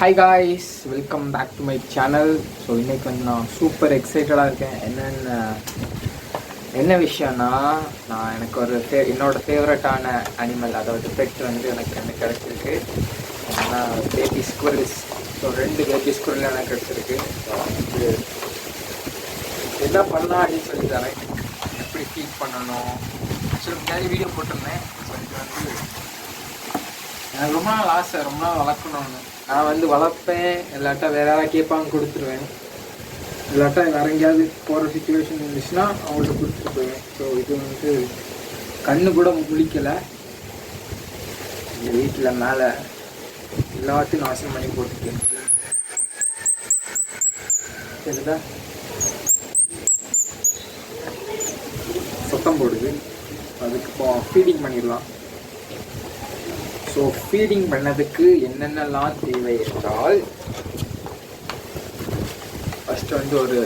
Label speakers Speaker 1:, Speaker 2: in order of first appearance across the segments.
Speaker 1: Hi guys welcome back to my channel so இன்றைக்கி வந்து நான் சூப்பர் எக்ஸைட்டடாக இருக்கேன். என்னென்ன என்ன விஷயம்னா நான் எனக்கு ஒரு ஃபே என்னோட ஃபேவரட்டான அனிமல் அதாவது பெட் வந்து எனக்கு என்ன கிடச்சிருக்கு. ஏன்னா பேபி ஸ்குரல்ஸ் ஸோ ரெண்டு பேபி ஸ்குரல் எனக்கு கிடச்சிருக்கு. ஸோ வந்து என்ன பண்ணலாம் அப்படின்னு சொல்லி தரேன் எப்படி ஃபீட் பண்ணணும். ஆக்சுவலி முன்னாடி வீடியோ போட்டிருந்தேன். ஸோ இது வந்து எனக்கு ரொம்ப நாள் ஆசை ரொம்ப நாள் வளர்க்கணும்னு. நான் வந்து வளர்ப்பேன் இல்லாட்டா வேற யாராவது கேட்பாங்க கொடுத்துருவேன். இல்லாட்டா வேற எங்கேயாவது போகிற சுச்சுவேஷன் இருந்துச்சுன்னா அவங்கள்ட்ட கொடுத்துட்டு போயிடுவேன். ஸோ இது வந்து கண்ணு கூட முழிக்கலை. எங்கள் வீட்டில் மேலே எல்லாத்தையும் நாசம் பண்ணி போட்டுட்டு சரிதா சுத்தம் போடுது. அதுக்கு இப்போ ஃபீடிங் பண்ணிடலாம். ஸோ ஃபீடிங் பண்ணதுக்கு என்னென்னலாம் தேவை என்றால் ஃபஸ்ட்டு வந்து ஒரு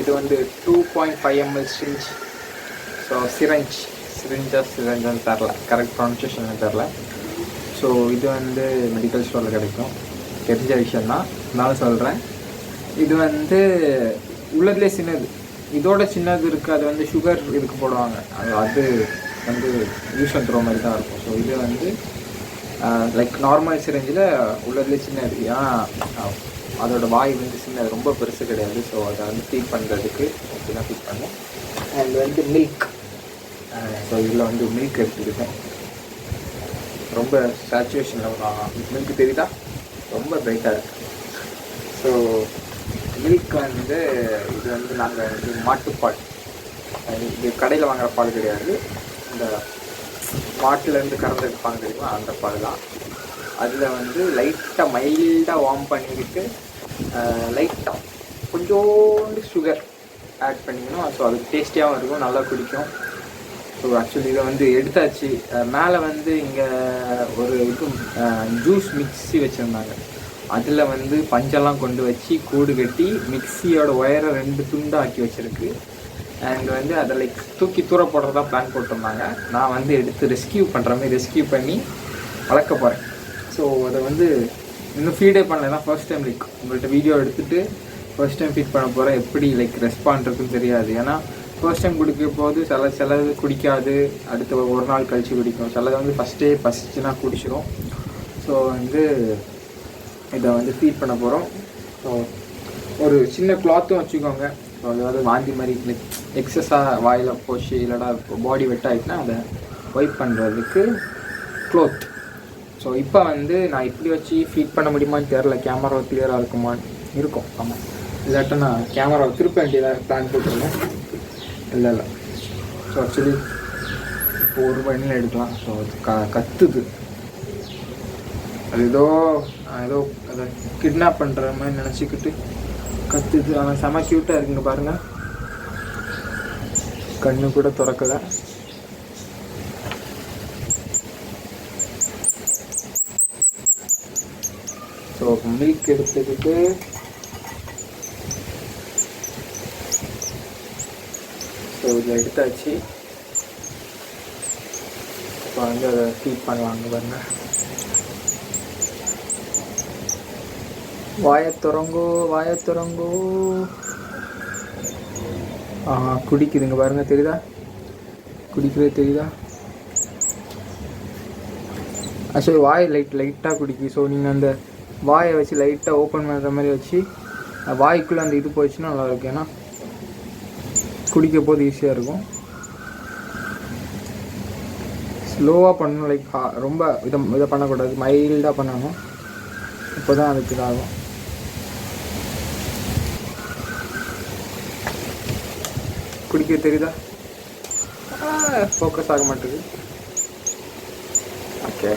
Speaker 1: இது வந்து two point five ml syringe so syringe சிரிஞ்சா சிரஞ்சான்னு தெரில கரெக்ட் ப்ரொனன்சியேஷன் தெரில ஸோ இது வந்து மெடிக்கல் ஸ்டோரில் கிடைக்கும். தெரிஞ்ச விஷயந்தான் இருந்தாலும் சொல்கிறேன் இது வந்து உள்ளதுலேயே சின்னது. இதோட சின்னது இருக்குது அது வந்து சுகர் இதுக்கு போடுவாங்க. அது அது வந்து யூஸ் அண்ட் த்ரோ மாதிரி தான் இருக்கும். ஸோ இது வந்து லைக் நார்மல் சிரஞ்சில் உள்ளதுலேயே சின்னது. ஏன்னா அதோடய அதோட வாய் வந்து சின்னது. ரொம்ப பெருசு கிடையாது. ஸோ அதை வந்து ஃபீட் பண்ணுறதுக்கு அப்படி தான் ஃபீட் பண்ணேன். அண்ட் வந்து மில்க் ஸோ இதில் வந்து மில்க் எடுத்துக்கிட்டேன். ரொம்ப சேச்சுவேஷனில் மில்க் தெரியுதா? ரொம்ப பிரைட்டாக இருக்குது ஸோ மில்க் வந்து இது வந்து நாங்கள் வந்து மாட்டுப்பால். இது கடையில் வாங்குகிற பால் கிடையாது. இந்த மாட்டுலேருந்து கறந்து எடுப்பாங்க தெரியுமா? அந்த பால் தான். அதில் வந்து லைட்டாக மைல்டாக வார்ம் பண்ணிக்கிட்டு லைட்டாக கொஞ்சோண்டு சுகர் ஆட் பண்ணிக்கணும். ஸோ அது டேஸ்டியாகவும் இருக்கும் நல்லா குடிக்கும். ஸோ ஆக்சுவலி இதை வந்து எடுத்தாச்சு. மேலே வந்து இங்கே ஒரு இது ஜூஸ் மிக்ஸி வச்சுருந்தாங்க. அதில் வந்து பஞ்செல்லாம் கொண்டு வச்சு கூடு கட்டி மிக்ஸியோட ஒயரை ரெண்டு துண்டாக ஆக்கி அண்ட் வந்து அதை லைக் தூக்கி தூர போடுறதா பிளான் போட்டிருந்தாங்க. நான் வந்து எடுத்து ரெஸ்கியூ பண்ணுற மாதிரி ரெஸ்கியூ பண்ணி வளர்க்க போகிறேன் ஸோ அதை வந்து இன்னும் ஃபீடே பண்ணல. தான் ஃபர்ஸ்ட் டைம் லைக் உங்கள்கிட்ட வீடியோ எடுத்துகிட்டு ஃபர்ஸ்ட் டைம் ஃபீட் பண்ண போகிறேன் எப்படி லைக் ரெஸ்பாண்ட் இருக்குன்னு தெரியாது. ஏன்னா ஃபர்ஸ்ட் டைம் குடிக்க போது சில சிலது குடிக்காது. அடுத்து ஒரு நாள் கழித்து குடிக்கும். சிலது வந்து ஃபஸ்ட்டே பசிச்சுன்னா குடிச்சிடும் ஸோ வந்து இதை வந்து ஃபீட் பண்ண போகிறோம் ஸோ ஒரு சின்ன கிளாத்தும் வச்சுக்கோங்க. ஸோ அதாவது வாந்தி மாதிரி லைக் எக்ஸஸாக வாயில் போச்சு இல்லைடா பாடி வெட் ஆகிட்டுனா அதை ஒய்ப் பண்ணுறதுக்கு க்ளோத் ஸோ இப்போ வந்து நான் இப்படி வச்சு ஃபீட் பண்ண முடியுமான்னு தெரில கேமரா கிளியராக இருக்குமான்னு இருக்கும்? ஆமாம் இல்லாட்டும் நான் கேமராவை திருப்ப வேண்டியதாக பிளான் போட்டிருந்தேன். இல்லை இல்லை. ஸோ ஆக்சுவலி இப்போ ஒரு வண்டியில் எடுக்கலாம். ஸோ அது க கத்துது. அது ஏதோ ஏதோ அதை கிட்னாப் பண்ணுற மாதிரி நினச்சிக்கிட்டு கத்துது. ஆனால் செம க்யூட்டாக இருக்குங்க பாருங்கள் கண்ணு கூட திறக்கல. ஸோ மில்க் எடுத்துக்கிட்டு ஸோ இதில் எடுத்தாச்சு. இப்போ வந்து அதை ஃபீட் பண்ணுவாங்க பாருங்க. வாயை திறங்கோ வாயை திறங்கோ. குடிக்குதுங்க பாருங்க தெரியுதா? குடிக்கிறது தெரியுதா? ஆக்சுவலி வாய் லைட் லைட்டாக குடிக்கு. ஸோ நீங்கள் அந்த வாயை வச்சு லைட்டாக ஓப்பன் பண்ணுற மாதிரி வச்சு வாய்க்குள்ளே அந்த இது போயிடுச்சுன்னா நல்லா இருக்கும். ஏன்னா குடிக்க போது ஈஸியாக இருக்கும். ஸ்லோவாக பண்ணணும் லைக் ரொம்ப இதை இதை பண்ணக்கூடாது. மைல்டாக பண்ணணும். இப்போ தான் அதுக்கு இதாகும். பிடிக்க தெரியுதா? ஃபோக்கஸ் ஆக மாட்டேங்குது. ஓகே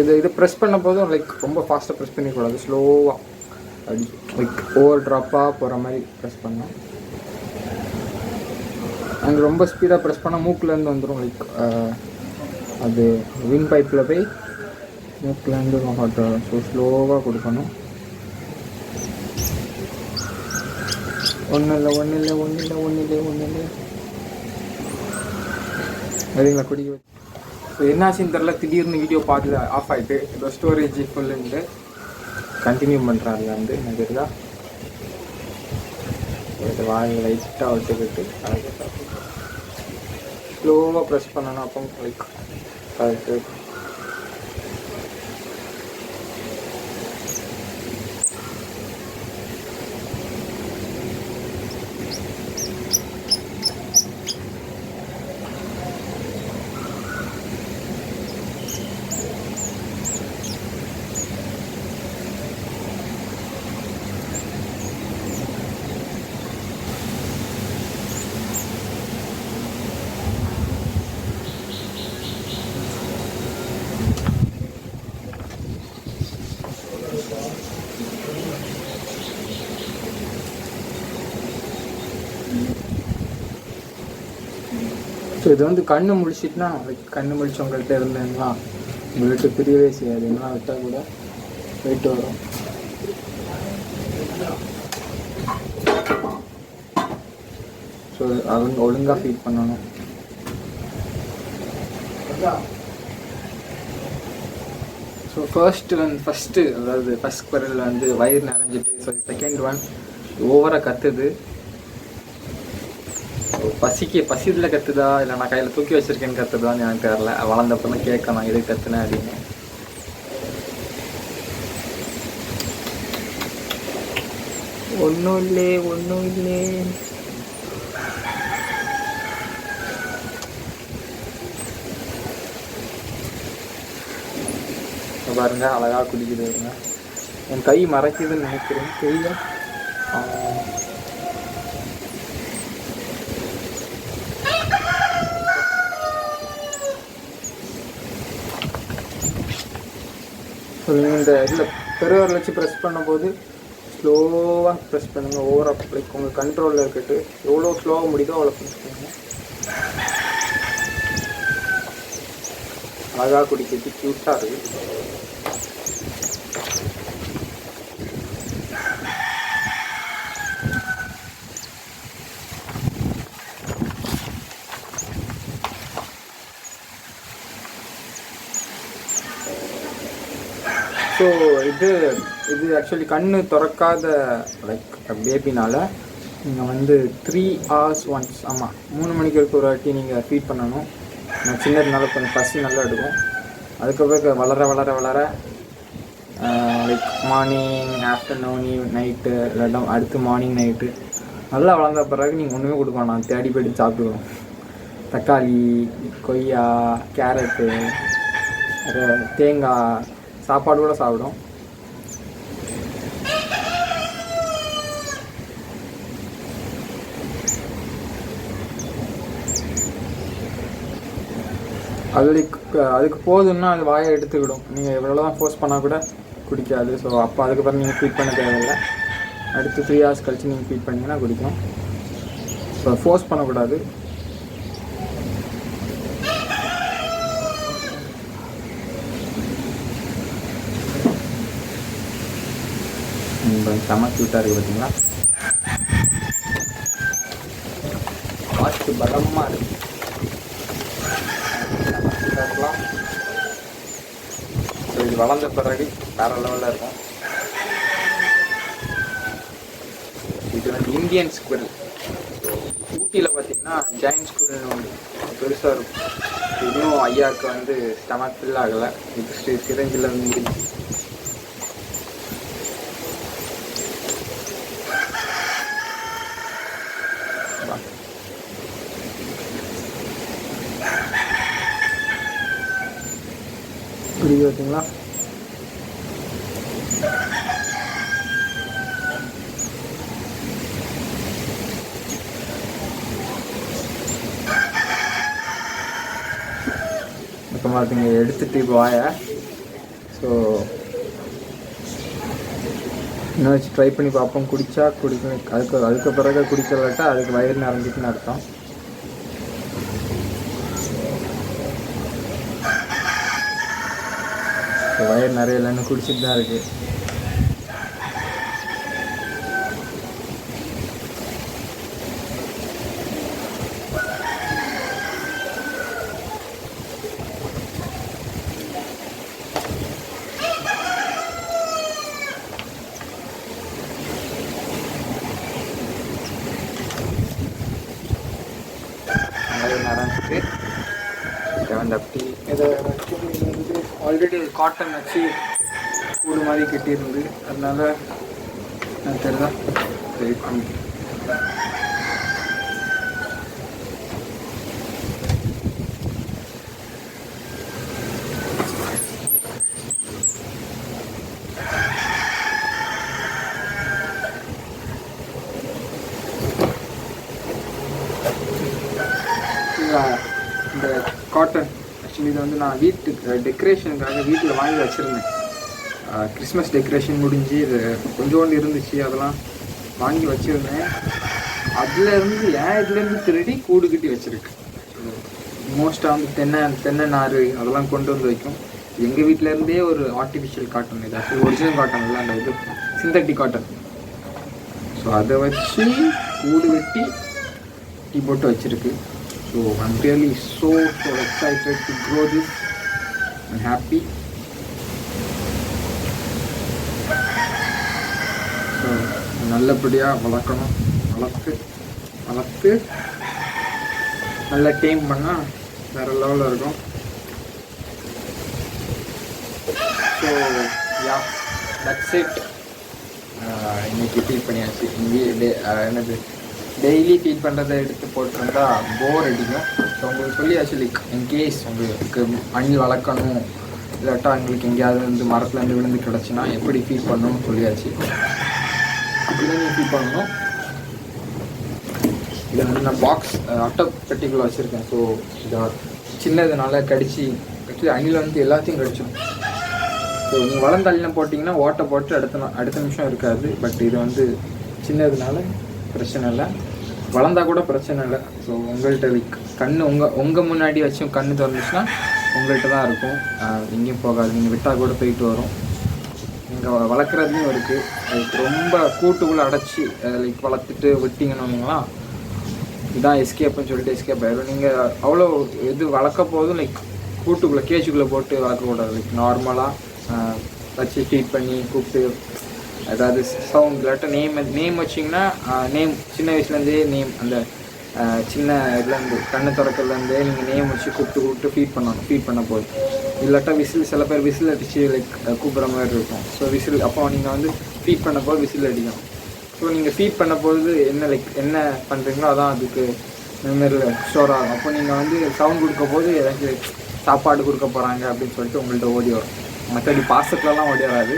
Speaker 1: இது இது ப்ரெஸ் பண்ண போதும் லைக் ரொம்ப ஃபாஸ்ட்டாக ப்ரெஸ் பண்ணிக்கூடாது. ஸ்லோவாக அப்படி லைக் ஓவர் ட்ராப்பாக போகிற மாதிரி ப்ரெஸ் பண்ணோம் அங்கே ரொம்ப ஸ்பீடாக ப்ரெஸ் பண்ணால் மூக்கிலேருந்து வந்துடும் லைக் அது வின் பைப்பில் போய் மூக்கிலேருந்து ஹாட் ஸோ ஸ்லோவாக கொடுக்கணும். ஒன்றும் இல்லை ஒன்றும் இல்லை ஒன்றும் இல்லை ஒன்றும் இல்லை ஒன்றும் இல்லை சரிங்களா குடிக்க வச்சு. ஸோ என்னாச்சுன்னு தெரில திடீர்னு வீடியோ பார்த்து ஆஃப் ஆகிட்டு இப்போ ஸ்டோரேஜ் ஃபுல்லுன்ட்டு கண்டினியூ பண்ணுறாங்க வந்து எனக்கு தெரியுதா? இது லைட்டாக வச்சுக்கிட்டு ஸ்லோவாக ப்ரெஸ் பண்ணணும் அப்போ லைக் கரெக்டு இது வந்து கண்ணு முழிச்சிட்டுனா கண்ணு முழிச்சவங்கள்ட்ட இருந்தேன்னா உங்கள்கிட்ட பிரியவே செய்யாது. என்ன விட்டால் கூட போயிட்டு வரும். ஸோ அவங்க ஒழுங்காக ஃபீட் பண்ணணும். ஸோ ஃபர்ஸ்ட் வந்து ஃபஸ்ட்டு அதாவது ஃபஸ்ட் குரல் வந்து வயிறு நிறைஞ்சிட்டு ஸோ செகண்ட் ஒன் ஓவராக கத்துது. பசிக்கு பசியில் கத்துதா? இல்லை நான் கையில் தூக்கி வச்சிருக்கேன்னு கத்துதான்னு எனக்கு தெரியல வளர்ந்தப்ப தான் கேட்கணும் எது கத்துனேன் அப்படின்னு. ஒன்றும் இல்லை ஒன்றும் இல்லை. பாருங்க அழகா குடிக்குது என் கை மறைக்குதுன்னு நினைக்கிறேன். தெரியல இந்த இதில் பெருவரில் வச்சு ப்ரெஸ் பண்ணும்போது ஸ்லோவாக ப்ரெஸ் பண்ணுங்கள் ஓவராக லைக் உங்கள் கண்ட்ரோலில் இருக்கட்டு எவ்வளோ ஸ்லோவாக முடியுதோ அவ்வளோ ப்ரெஸ் பண்ணுங்கள் அழகாக குடிக்கிறது க்யூட்டாக இருக்குது ஸோ இது இது ஆக்சுவலி கண்ணு திறக்காத லைக் பேபினால் நீங்கள் வந்து த்ரீ ஹவர்ஸ் ஒன்ஸ் ஆமாம் மூணு மணிக்கு ஒரு வாட்டி நீங்கள் ஃபீட் பண்ணணும். நான் சின்னதுனால கொஞ்சம் பசி நல்லா எடுக்கும். அதுக்கப்புறம் வளர வளர வளர லைக் மார்னிங் ஆஃப்டர்நூன் நைட்டு இல்லாட்டா அடுத்து மார்னிங் நைட்டு நல்லா வளர்ந்த பிறகு நீங்கள் ஒன்றுமே கொடுக்க வேணாம். தேடி போய்ட்டு சாப்பிடுவோம் தக்காளி கொய்யா கேரட்டு தேங்காய் சாப்பாடு கூட சாப்பிடும். அதுக்கு அதுக்கு போதுன்னா அது வாயை எடுத்துக்கிடும். நீங்கள் எவ்வளோ தான் ஃபோர்ஸ் பண்ணால் கூட குடிக்காது. ஸோ அப்போ அதுக்கப்புறம் நீங்கள் ஃபீட் பண்ண தேவையில்லை. அடுத்து த்ரீ ஹவர்ஸ் கழிச்சு நீங்கள் ஃபீட் பண்ணிங்கன்னா குடிக்கும். ஸோ ஃபோர்ஸ் பண்ணக்கூடாது. கொஞ்சம் செம க்யூட்டாக இருக்குது பார்த்தீங்களா காற்று பலமாக இருக்குது இருக்கலாம் ஸோ இது வளர்ந்த பிறகு வேற லெவலில் இருக்கும். இது வந்து இந்தியன் ஸ்குவல் ஊட்டியில் பார்த்தீங்கன்னா ஜெயின் ஸ்குவல்னு ஒன்று பெருசாக இருக்கும். இன்னும் ஐயாவுக்கு வந்து ஸ்டமக் ஃபில் ஆகலை. இது சிரஞ்சில் வந்து முடிஞ்சு ஓகேங்களா? பார்த்தீங்களா இப்போ பார்த்தீங்க எடுத்துட்டு இப்போ வாய. ஸோ இன்னும் வச்சு ட்ரை பண்ணி பார்ப்போம். குடித்தா குடிக்கணும். அதுக்கு அதுக்கு பிறகு குடிக்கலாட்டா அதுக்கு வயிறு நிறைஞ்சிட்டுன்னு அர்த்தம். இப்போ வயிறு நிறைய இல்லைன்னு குடிச்சிட்டு தான் இருக்கு ஆல்ரெடி காட்டன் வச்சு கூடு மாதிரி கட்டியிருந்து அதனால எனக்கு தெரியுதா வெயிட் பண்ணி சரிங்களா? இந்த காட்டன் ஆக்சுவலி இது வந்து நான் வீட்டுக்கு டெக்கரேஷனுக்காக வீட்டில் வாங்கி வச்சுருந்தேன். கிறிஸ்மஸ் டெக்கரேஷன் முடிஞ்சு இது கொஞ்சோண்டு இருந்துச்சு அதெல்லாம் வாங்கி வச்சுருந்தேன். அதுலேருந்து ஏன் இதுலேருந்து திருடி கூடு கட்டி வச்சுருக்கு? மோஸ்ட்டாக வந்து தென்னை தென்னை நார் அதெல்லாம் கொண்டு வந்து வைக்கும். எங்கள் வீட்டிலேருந்தே ஒரு ஆர்டிஃபிஷியல் காட்டன் இது ஆக்சுவலி ஒரிஜினல் காட்டன் இல்லை அந்த இது சிந்தட்டிக் காட்டன் ஸோ அதை வச்சு கூடு வெட்டி டீ போட்டு வச்சுருக்கு. So I'm really so so excited to grow this. I'm happy so நல்லபடியாக வளர்க்கணும். வளர்த்து வளர்த்து. நல்ல டைம் பண்ணால் வேறு லெவலில் இருக்கும். ஸோ யா தட்ஸ் இட் இன்னைக்கு ஃபீல் பண்ணியாச்சு. இங்கே டே என்னது? டெய்லி ஃபீட் பண்ணுறதை எடுத்து போட்டிருந்தா போர் அடிக்கும். ஸோ உங்களுக்கு சொல்லியாச்சு லைக் இன்கேஸ் உங்களுக்கு அணில் வளர்க்கணும் இல்லாட்டா உங்களுக்கு எங்கேயாவது வந்து மரத்துலேருந்து விழுந்து கிடச்சுன்னா எப்படி ஃபீல் பண்ணணும்னு சொல்லியாச்சு. அப்படிதான் நீ ஃபீல் பண்ணணும். இதை வந்து நான் பாக்ஸ் அட்டை பெட்டிக்குள்ள வச்சுருக்கேன். ஸோ இதை சின்னதுனால கடிச்சு கடிச்சு அணில் வந்து எல்லாத்தையும் கடிச்சிடும். ஸோ நீங்கள் வளர்ந்த அள்ளினம் போட்டிங்கன்னா ஓட்டை போட்டு அடுத்த அடுத்த நிமிஷம் இருக்காது. பட் இது வந்து சின்னதுனால பிரச்சனை இல்லை. வளர்ந்தா கூட பிரச்சனை இல்லை. ஸோ உங்கள்கிட்ட லைக் கண்ணு உங்கள் உங்கள் முன்னாடி வச்சும் கண்ணு திறந்துச்சுன்னா உங்கள்கிட்ட தான் இருக்கும். எங்கேயும் போகாது. நீங்கள் விட்டால் கூட போயிட்டு வரும். நீங்கள் வளர்க்குறதுலையும் இருக்குது லைக் ரொம்ப கூட்டுக்குள்ளே அடைச்சி லைக் வளர்த்துட்டு விட்டிங்கன்னு இதான் எஸ்கேப்னு சொல்லிட்டு எஸ்கேப் ஆயிடும். நீங்கள் அவ்வளோ இது வளர்க்க போதும் லைக் கூட்டுக்குள்ளே கேஜுக்குள்ளே போட்டு வளர்க்கக்கூடாது. லைக் நார்மலாக வச்சு ஃபீட் பண்ணி கூப்பிட்டு ஏதாவது சவுண்ட் இல்லாட்ட நேம் நேம் வச்சிங்கன்னா நேம் சின்ன வயசுலேருந்தே நேம் அந்த சின்ன இதுலேருந்து கண்ணு திறக்கிறதுலேருந்தே நீங்கள் நேம் வச்சு கூப்பிட்டு கூப்பிட்டு ஃபீட் பண்ணணும் ஃபீட் பண்ண போது. இல்லாட்டா விசில் சில பேர் விசில் அடித்து லைக் கூப்பிட்ற மாதிரி இருக்கும். ஸோ விசில் அப்போ நீங்கள் வந்து ஃபீட் பண்ண போது விசில் அடிக்கணும். ஸோ நீங்கள் ஃபீட் பண்ண போது என்ன லைக் என்ன பண்ணுறீங்களோ அதான் அதுக்கு மெமரியில் ஸ்டோர் ஆகும். அப்போ நீங்கள் வந்து சவுண்ட் கொடுக்க போது எனக்கு சாப்பாடு கொடுக்க போகிறாங்க அப்படின்னு சொல்லிட்டு உங்கள்கிட்ட ஓடி வரும். மற்றபடி பாசத்துலலாம் ஓடி வராது.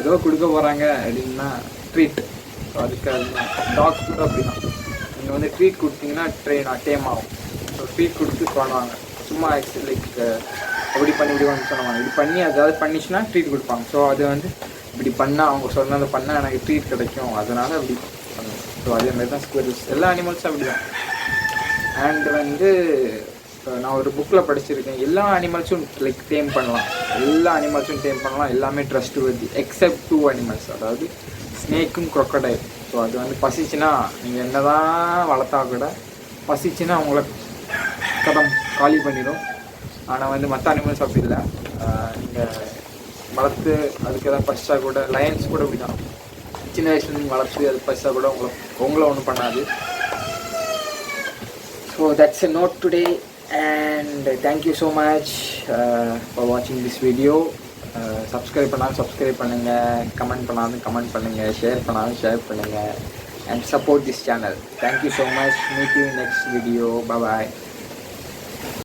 Speaker 1: ஏதோ கொடுக்க போகிறாங்க அப்படின்னா ட்ரீட் ஸோ அதுக்கு டாக்ஸ் கூட அப்படிதான். நீங்கள் வந்து ட்ரீட் கொடுத்தீங்கன்னா ட்ரெயின் டேம் ஆகும். ஸோ ட்ரீட் கொடுத்து பண்ணுவாங்க. சும்மா லைக் அப்படி பண்ணி இப்படி வந்து சொல்லுவாங்க. இப்படி பண்ணி அதாவது பண்ணிச்சுன்னா ட்ரீட் கொடுப்பாங்க. ஸோ அது வந்து இப்படி பண்ணால் அவங்க சொன்னதை பண்ணால் எனக்கு ட்ரீட் கிடைக்கும். அதனால் அப்படி பண்ணுவோம். ஸோ அதே மாதிரி தான் ஸ்குவர்ஸ் எல்லா அனிமல்ஸும் அப்படி தான் அண்ட் வந்து நான் ஒரு புக்கில் படிச்சிருக்கேன். எல்லா அனிமல்ஸும் லைக் டேம் பண்ணலாம். எல்லா அனிமல்ஸும் டேம் பண்ணலாம். எல்லாமே ட்ரஸ்ட் வருது எக்ஸப்ட் டூ அனிமல்ஸ் அதாவது ஸ்னேக்கும் க்ரொக்கடைல் ஸோ அது வந்து பசிச்சுன்னா நீங்கள் என்னதான் வளர்த்தா கூட பசிச்சுன்னா அவங்கள கதம் காலி பண்ணிடும் ஆனால் வந்து மற்ற அனிமல்ஸ் அப்படி இல்லை. நீங்கள் வளர்த்து அதுக்கு எதாவது பசிச்சா கூட லயன்ஸ் கூட இப்படி தான் சின்ன வயசுல நீங்கள் வளர்த்து அது பசிச்சா கூட உங்களை உங்களை ஒன்றும் பண்ணாது. So that's a note today and thank you so much for வாட்சிங் திஸ் வீடியோ சப்ஸ்கிரைப் பண்ணாலும் சப்ஸ்கிரைப் பண்ணுங்கள் கமெண்ட் பண்ணாலும் கமெண்ட் பண்ணுங்கள் ஷேர் பண்ணாலும் ஷேர் பண்ணுங்கள் and support this channel thank you so much meet you next video bye